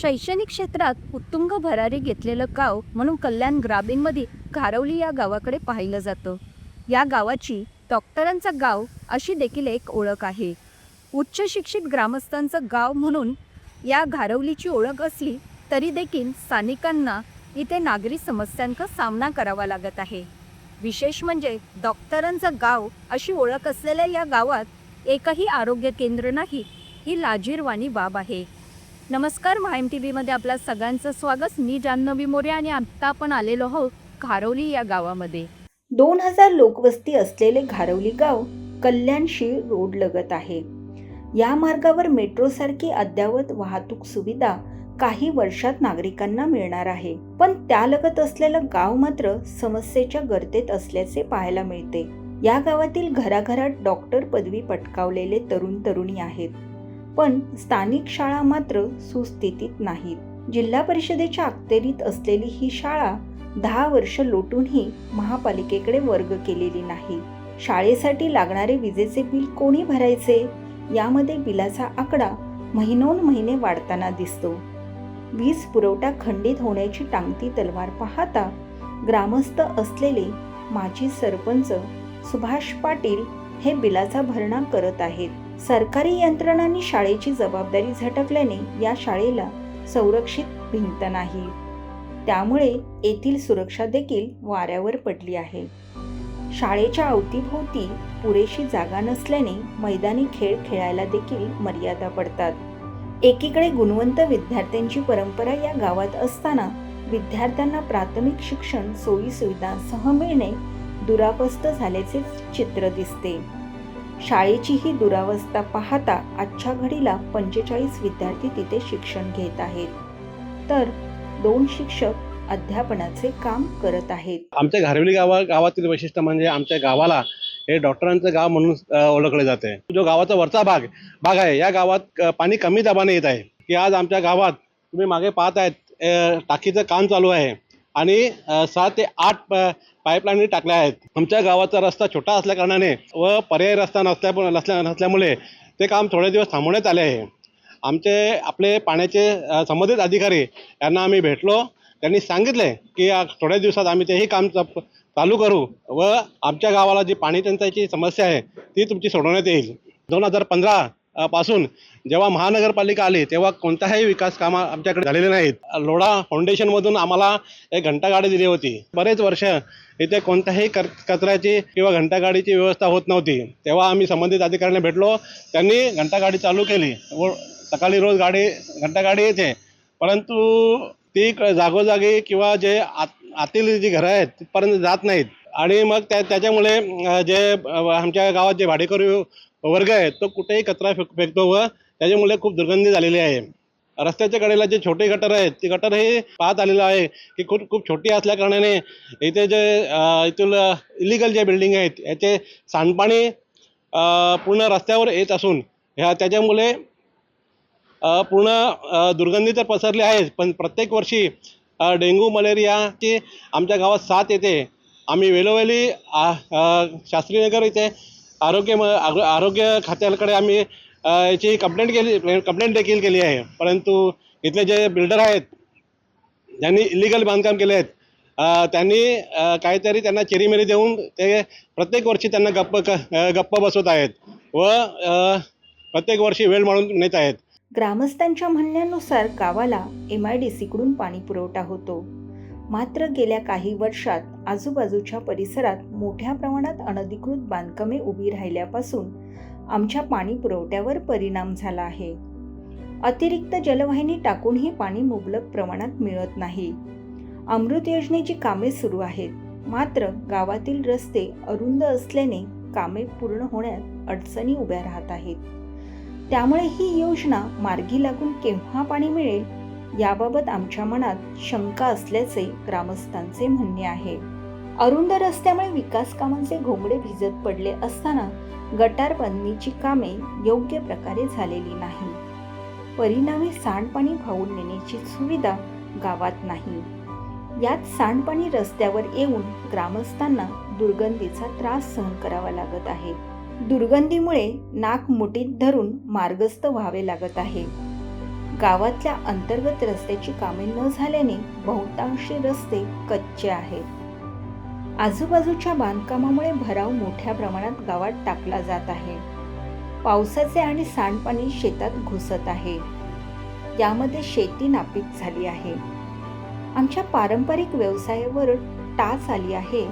शैक्षणिक क्षेत्रात उत्तुंग भरारी घेतलेलं गाव म्हणून कल्याण ग्रामीणमध्ये घारवली या गावाकडे पाहिलं जातं. या गावाची डॉक्टरांचं गाव अशी देखील एक ओळख आहे. उच्च शिक्षित ग्रामस्थांचं गाव म्हणून या घारवलीची ओळख असली तरी देखील स्थानिकांना इथे नागरी समस्यांचा सामना करावा लागत आहे. विशेष म्हणजे डॉक्टरांचं गाव अशी ओळख असलेल्या या गावात एकही आरोग्य केंद्र नाही ही लाजीरवाणी बाब आहे. नमस्कार एम टी व्हीमध्ये आपल्या सगळ्यांचं स्वागत. मी जान्हवी मोरे आणि आत्ता आपण आलेलो आहोत घारवली या गावामध्ये. दोन हजार लोकवस्ती असलेले घारवली गाव कल्याणशी रोड लगत आहे. या मार्गावर मेट्रोसारखी अद्ययावत वाहतूक सुविधा काही वर्षात नागरिकांना मिळणार आहे. पण त्यालगत असलेलं गाव मात्र समस्येच्या गर्तेत असल्याचे पाहायला मिळते. या गावातील घराघरात डॉक्टर पदवी पटकावलेले तरुण तरुणी आहेत. पण स्थानिक शाळा मात्र सुस्थितीत नाहीत. जिल्हा परिषदेच्या अखत्यारीत असलेली ही शाळा दहा वर्ष लोटूनही महापालिकेकडे वर्ग केलेली नाही. शाळेसाठी लागणारे विजेचे बिल कोणी भरायचे? यामध्ये बिलाचा आकडा महिनोन महिने वाढताना दिसतो. वीज पुरवठा खंडित होण्याची टांगती तलवार पाहता ग्रामस्थ असलेले माजी सरपंच सुभाष पाटील हे बिलाचा भरणा करत आहेत. सरकारी यंत्रणांनी शाळेची जबाबदारी झटकल्याने या शाळेला संरक्षित भिंत नाही. त्यामुळे येथील सुरक्षा देखील वाऱ्यावर पडली आहे. शाळेच्या अवतीभोवती पुरेशी जागा नसल्याने मैदानी खेळ खेळायला देखील मर्यादा पडतात. एकीकडे गुणवंत विद्यार्थ्यांची परंपरा या गावात असताना विद्यार्थ्यांना प्राथमिक शिक्षण सोयीसुविधांसह मिळणे दुरापस्त झाल्याचे चित्र दिसते. शाळेची ही दुरावस्था पाहता आजच्या घडीला पंचेचाळीस विद्यार्थी तिथे शिक्षण घेत आहेत. तर दोन शिक्षक अध्यापनाचे काम करत आहेत. आमच्या घारवली गावा गावातील वैशिष्ट्य म्हणजे आमच्या गावाला हे डॉक्टरांचं गाव म्हणून ओळखले जाते. जो गावाचा वरचा भाग भाग आहे या गावात पाणी कमी दाबाने येत आहे. की आज आमच्या गावात तुम्ही मागे पाहत आहेत टाकीचं काम चालू आहे. आणि सहा ते आठ प- टाकल्या आहेत. आमच्या गावाचा रस्ता छोटा असल्या कारणाने व पर्यायी रस्ता नसल्या नसल्या नसल्यामुळे ते काम थोडे दिवस थांबवण्यात आले आहे. आमचे आपले पाण्याचे संबंधित अधिकारी यांना आम्ही भेटलो. त्यांनी सांगितले की थोड्या दिवसात आम्ही तेही काम च- चालू करू व आमच्या गावाला जी पाणी टंचाईची समस्या आहे ती तुमची सोडवण्यात येईल. दोन हजार पंधरा पासून जेव्हा महानगरपालिका आली तेव्हा कोणताही विकास काम आमच्याकडे झालेले नाहीत. लोढा फाउंडेशनमधून आम्हाला एक घंटागाडी दिली होती. बरेच वर्ष इथे कोणत्याही कर कचऱ्याची किंवा घंटागाडीची व्यवस्था होत नव्हती. तेव्हा आम्ही संबंधित अधिकाऱ्यांना भेटलो. त्यांनी घंटागाडी चालू केली. व सकाळी रोज गाडी घंटागाडी येते. परंतु ती क- जागोजागी किंवा जे आत आतील जी घरं आहेत तिथपर्यंत जात नाहीत. आणि मग त्या त्याच्यामुळे जे आमच्या गावात जे भाडेकरू वर्ग आहे तो कुठेही कचरा फेक फेकतो व त्याच्यामुळे खूप दुर्गंधी झालेली आहे. रस्त्याच्या कडेला जे छोटे गटर आहेत ते गटर हे पाहत आलेलं आहे की खूप खूप छोटी असल्या कारणाने इथे जे इथून इलिगल जे बिल्डिंग आहेत याचे सांडपाणी पूर्ण रस्त्यावर येत असून ह्या त्याच्यामुळे पूर्ण दुर्गंधी तर पसरली आहेच पण प्रत्येक वर्षी डेंग्यू मलेरियाची आमच्या गावात साथ येते. आम्ही वेळोवेळी शास्त्रीनगर इथे आरोग्य म- आरो- आरोग्य खात्याकडे आम्ही याची कंप्लेंट केली कंप्लेंट देखील केली आहे. परंतु इथले जे बिल्डर आहेत ज्यांनी इलिगल बांधकाम केले आहेत त्यांनी काहीतरी त्यांना चिरीमिरी देऊन ते प्रत्येक वर्षी त्यांना गप्प क गप्प बसवत आहेत व प्रत्येक वर्षी वेळ म्हणून नेत आहेत. ग्रामस्थांच्या म्हणण्यानुसार गावाला एम आय डी सीकडून पाणी पुरवठा होतो. मात्र गेल्या काही वर्षात आजूबाजूच्या परिसरात मोठ्या प्रमाणात अनधिकृत बांधकामे उभी राहिल्यापासून आमच्या पाणी पुरवठ्यावर परिणाम झाला आहे. अतिरिक्त जलवाहिनी टाकूनही पाणी मुबलक प्रमाणात मिळत नाही. अमृत योजनेची कामे सुरू आहेत. मात्र गावातील रस्ते अरुंद असल्याने कामे पूर्ण होण्यात अडचणी उभ्या राहत आहेत. त्यामुळे ही योजना मार्गी लागून केव्हा पाणी मिळेल याबाबत आमच्या मनात शंका असल्याचे ग्रामस्थांचे म्हणणे आहे. अरुंद रस्त्यामुळे विकास कामांचे घोंगडे भिजत पडले असताना गटार बांधणीची कामे योग्य प्रकारे झालेली नाही. परिणामी सांडपाणी वाहून नेण्याची सुविधा गावात नाही. यात सांडपाणी रस्त्यावर येऊन ग्रामस्थांना दुर्गंधीचा त्रास सहन करावा लागत आहे. दुर्गंधीमुळे नाक मुठीत धरून मार्गस्थ व्हावे लागत आहे. गावातल्या अंतर्गत रस्त्याची कामे न झाल्याने बहुतांशी रस्ते कच्चे आहेत. आजूबाजूच्या बांधकामामुळे भराव मोठ्या प्रमाणात गावात टाकला जात आहे. पावसाचे आणि सांडपाणी शेतात घुसत आहे. यामध्ये शेती नापीक झाली आहे. आमच्या पारंपरिक व्यवसायावर टाच आली आहे.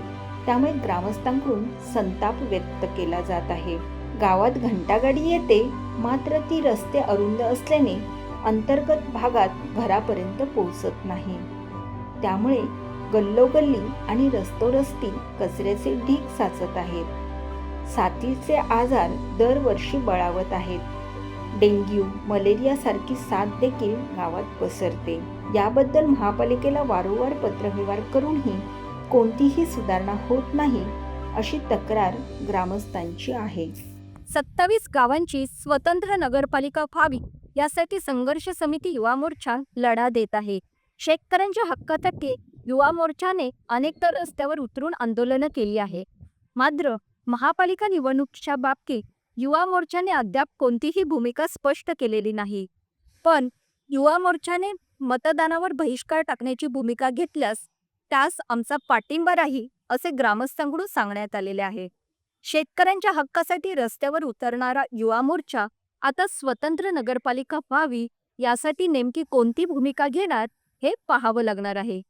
त्यामुळे ग्रामस्थांकडून संताप व्यक्त केला जात आहे. गावात घंटागाडी येते मात्र ती रस्ते अरुंद असल्याने अंतर्गत भागात घरापर्यंत पोहोचत नाही. त्यामुळे गल्लोगल्ली आणि रस्तोरस्ती कचऱ्याचे ढीग साचत आहेत. साथीचे आजार दरवर्षी बळावत आहेत. डेंग्यू मलेरियासारखी साथ देखील गावात पसरते. याबद्दल महापालिकेला वारंवार पत्रव्यवहार करूनही कोणतीही सुधारणा होत नाही अशी तक्रार ग्रामस्थांची आहे. सत्तावीस गावांची स्वतंत्र नगरपालिका व्हावी यासाठी संघर्ष समिती युवा मोर्चा लढा देत आहे. शेतकऱ्यांच्या हक्कासाठी युवा मोर्चाने अनेकदा रस्त्यावर उतरून आंदोलनं केली आहे. मात्र महापालिका निवडणुकीच्या बाबतीत युवा मोर्चाने अद्याप कोणतीही भूमिका स्पष्ट केलेली नाही. पण युवा मोर्चाने मतदानावर बहिष्कार टाकण्याची भूमिका घेतल्यास त्यास आमचा पाठिंबा राही असे ग्रामस्थांकडून सांगण्यात आलेले आहे. शेतकऱ्यांच्या हक्कासाठी रस्त्यावर उतरणारा युवा मोर्चा आता स्वतंत्र नगरपालिका व्हावी यासाठी नेमकी कोणती भूमिका घेणार हे पाहावं लागणार आहे.